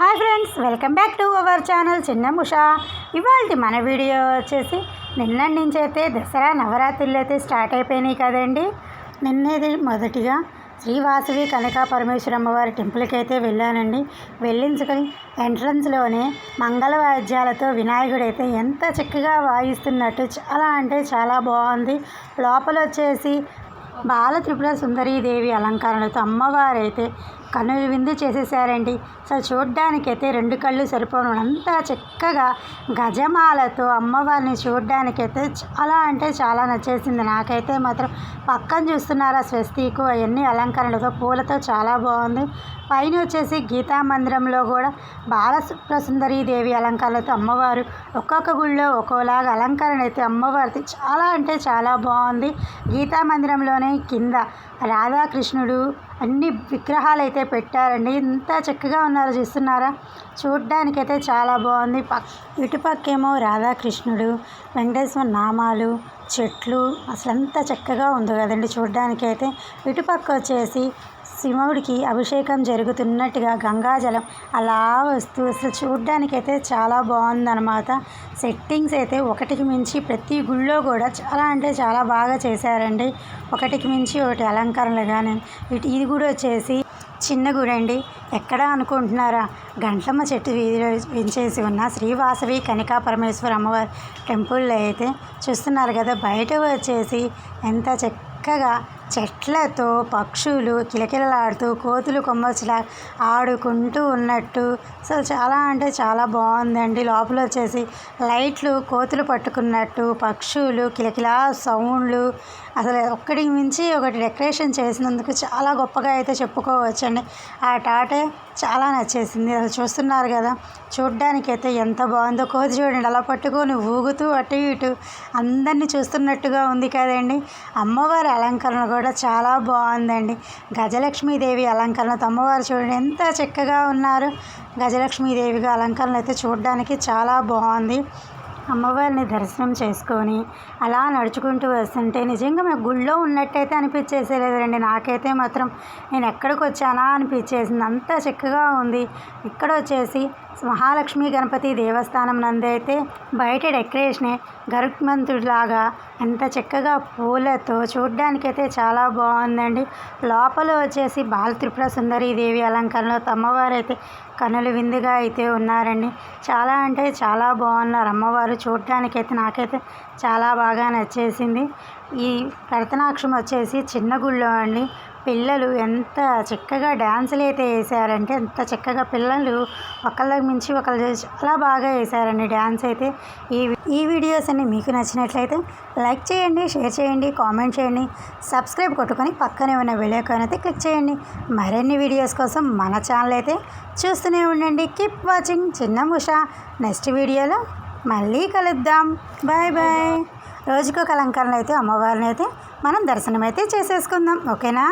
Hi friends welcome back to our channel చిన్న ముషా. ఇవాళ మన వీడియో వచ్చేసి నిన్న నుంచి అయితే దసరా నవరాత్రులు అయితే స్టార్ట్ అయిపోయినాయి కదండి. నిన్నేది మొదటిగా శ్రీవాసవి కనకా పరమేశ్వర అమ్మవారి టెంపుల్కి అయితే వెళ్ళానండి. వెళ్ళించుకొని ఎంట్రన్స్లోనే మంగళ వాద్యాలతో వినాయకుడు అయితే ఎంత చక్కగా వాయిస్తున్నట్టు చాలా అంటే చాలా బాగుంది. లోపల వచ్చేసి బాల త్రిపుర సుందరీదేవి అలంకరణలతో అమ్మవారైతే కనులు విందు చేసేసారండి సో చూడ్డానికైతే రెండు కళ్ళు సరిపోను. అంతా చక్కగా గజమాలతో అమ్మవారిని చూడ్డానికైతే చాలా అంటే చాలా నచ్చేసింది. నాకైతే మాత్రం పక్కన చూస్తున్నారా స్వస్తికు అవన్నీ అలంకరణలతో పూలతో చాలా బాగుంది. పైన వచ్చేసి గీతా మందిరంలో కూడా బాల దేవి అలంకరణలతో అమ్మవారు ఒక్కొక్క గుళ్ళో ఒక్కోలాగా అలంకరణ అయితే అమ్మవారిది చాలా అంటే చాలా బాగుంది. గీతా మందిరంలోనే కింద రాధాకృష్ణుడు అన్ని విగ్రహాలు అయితే పెట్టారండి. ఎంత చక్కగా ఉన్నారో చూస్తున్నారా? చూడ్డానికైతే చాలా బాగుంది. పక్ ఇటుపక్కేమో రాధాకృష్ణుడు వెంకటేశ్వర నామాలు చెట్లు అసలు ఎంత చక్కగా ఉందో కదండి చూడ్డానికైతే. ఇటుపక్క వచ్చేసి శివుడికి అభిషేకం జరుగుతున్నట్టుగా గంగాజలం అలా వస్తూ అసలు చూడ్డానికైతే చాలా బాగుందన్నమాట. సెట్టింగ్స్ అయితే ఒకటికి మించి ప్రతి గుళ్ళో కూడా చాలా అంటే చాలా బాగా చేశారండి. ఒకటికి మించి ఒకటి అలంకరణలు కానీ ఇటు ఇది కూడా వచ్చేసి చిన్న గుడి అండి. ఎక్కడ అనుకుంటున్నారా? గంటమ్మ చెట్టు వీధిలో పెంచేసి ఉన్న శ్రీవాసవి కనికా పరమేశ్వర అమ్మవారి టెంపుల్లో అయితే చూస్తున్నారు కదా. బయట వచ్చేసి ఎంత చక్కగా చెట్లతో పక్షులు కిలకిలలాడుతూ కోతులు కొమ్మచ్చులా ఆడుకుంటూ ఉన్నట్టు. అసలు చాలా అంటే చాలా బాగుందండి. లోపల వచ్చేసి లైట్లు కోతులు పట్టుకున్నట్టు పక్షులు కిలకిలా సౌండ్లు. అసలు ఒక్కడికి మించి ఒకటి డెకరేషన్ చేసినందుకు చాలా గొప్పగా అయితే చెప్పుకోవచ్చండి. ఆ టాటే చాలా నచ్చేసింది. అసలు చూస్తున్నారు కదా చూడ్డానికైతే ఎంత బాగుందో. కోతి చూడండి అలా పట్టుకొని ఊగుతూ అటు ఇటు అందరినీ చూస్తున్నట్టుగా ఉంది కదండి. అమ్మవారి అలంకరణ కూడా చాలా బాగుందండి. గజలక్ష్మీదేవి అలంకరణతో అమ్మవారు చూడండి ఎంత చక్కగా ఉన్నారు. గజలక్ష్మీదేవిగా అలంకరణ అయితే చూడడానికి చాలా బాగుంది. అమ్మవారిని దర్శనం చేసుకొని అలా నడుచుకుంటూ వస్తుంటే నిజంగా మేము గుళ్ళో ఉన్నట్టయితే అనిపించేసేలేదండి. నాకైతే మాత్రం నేను ఎక్కడికి వచ్చానా అనిపించేసింది. అంత చక్కగా ఉంది. ఇక్కడ వచ్చేసి మహాలక్ష్మి గణపతి దేవస్థానం నందైతే బయట డెకరేషనే గరుత్మంతుడిలాగా ఎంత చక్కగా పూలతో చూడ్డానికైతే చాలా బాగుందండి. లోపల వచ్చేసి బాల త్రిపుర సుందరి దేవి అలంకరణలో అమ్మవారు అయితే కనులు విందుగా అయితే ఉన్నారండి. చాలా అంటే చాలా బాగున్నారు. అమ్మవారు చూడటానికైతే నాకైతే చాలా బాగా నచ్చేసింది. ఈ భరతనాక్షం వచ్చేసి చిన్న గుళ్ళో అండి. పిల్లలు ఎంత చక్కగా డ్యాన్సులు అయితే వేసారంటే ఎంత చక్కగా పిల్లలు ఒకళ్ళకి మించి ఒకళ్ళు చాలా బాగా వేసారండి డ్యాన్స్ అయితే. ఈ ఈ వీడియోస్ అన్ని మీకు నచ్చినట్లయితే లైక్ చేయండి షేర్ చేయండి కామెంట్ చేయండి సబ్స్క్రైబ్ కొట్టుకొని పక్కనే ఉన్న వీడియోకాన్ అయితే క్లిక్ చేయండి. మరిన్ని వీడియోస్ కోసం మన ఛానల్ అయితే చూస్తూనే ఉండండి. కీప్ వాచింగ్ చిన్న ముషా. నెక్స్ట్ వీడియోలో మళ్ళీ కలుద్దాం. బాయ్ బాయ్ రోజుకొక అలంకరణ అయితే అమ్మవారిని అయితే మనం దర్శనం అయితే చేసేసుకుందాం. ఓకేనా?